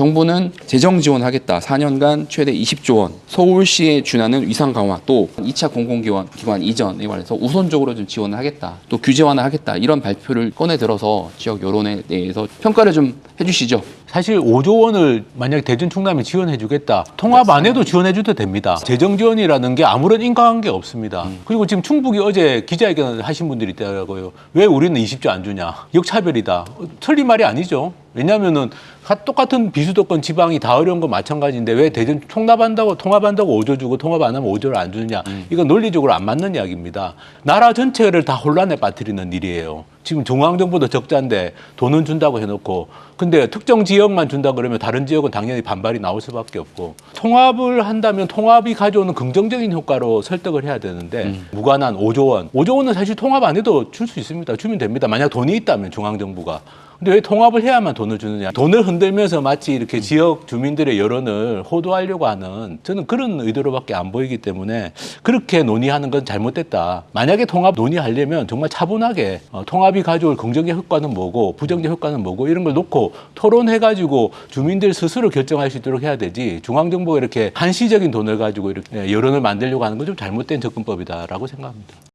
정부는 재정 지원하겠다. 4년간 최대 20조 원. 서울시에 준하는 위상 강화 또 2차 공공기관 기관 이전에 관해서 우선적으로 좀 지원을 하겠다. 또 규제 완화하겠다. 이런 발표를 꺼내 들어서 지역 여론에 대해서 평가를 좀 해주시죠. 사실 5조 원을 만약 대전 충남이 지원해 주겠다. 통합 안 해도 지원해 줘도 됩니다. 재정 지원이라는 게 아무런 인과관계 없습니다. 그리고 지금 충북이 어제 기자회견 하신 분들이 있더라고요. 왜 우리는 20조 안 주냐? 역차별이다. 어, 틀린 말이 아니죠. 왜냐면은 하- 똑같은 비수도권 지방이 다 어려운 거 마찬가지인데 왜 대전 통합한다고 통합한다고 5조 주고 통합 안 하면 5조를 안 주느냐? 이건 논리적으로 안 맞는 이야기입니다. 나라 전체를 다 혼란에 빠뜨리는 일이에요. 지금 중앙정부도 적자인데 돈은 준다고 해놓고 근데 특정 지역만 준다 그러면 다른 지역은 당연히 반발이 나올 수밖에 없고 통합을 한다면 통합이 가져오는 긍정적인 효과로 설득을 해야 되는데 무관한 5조 원. 5조 원은 사실 통합 안 해도 줄 수 있습니다. 주면 됩니다. 만약 돈이 있다면 중앙정부가. 근데 왜 통합을 해야만 돈을 주느냐. 돈을 흔들면서 마치 이렇게 지역 주민들의 여론을 호도하려고 하는 저는 그런 의도로밖에 안 보이기 때문에 그렇게 논의하는 건 잘못됐다. 만약에 통합 논의하려면 정말 차분하게 어, 통 합이 가져올 긍정적 효과는 뭐고 부정적 효과는 뭐고 이런 걸 놓고 토론해가지고 주민들 스스로 결정할 수 있도록 해야 되지 중앙정부가 이렇게 한시적인 돈을 가지고 이렇게 여론을 만들려고 하는 건 좀 잘못된 접근법이다라고 생각합니다.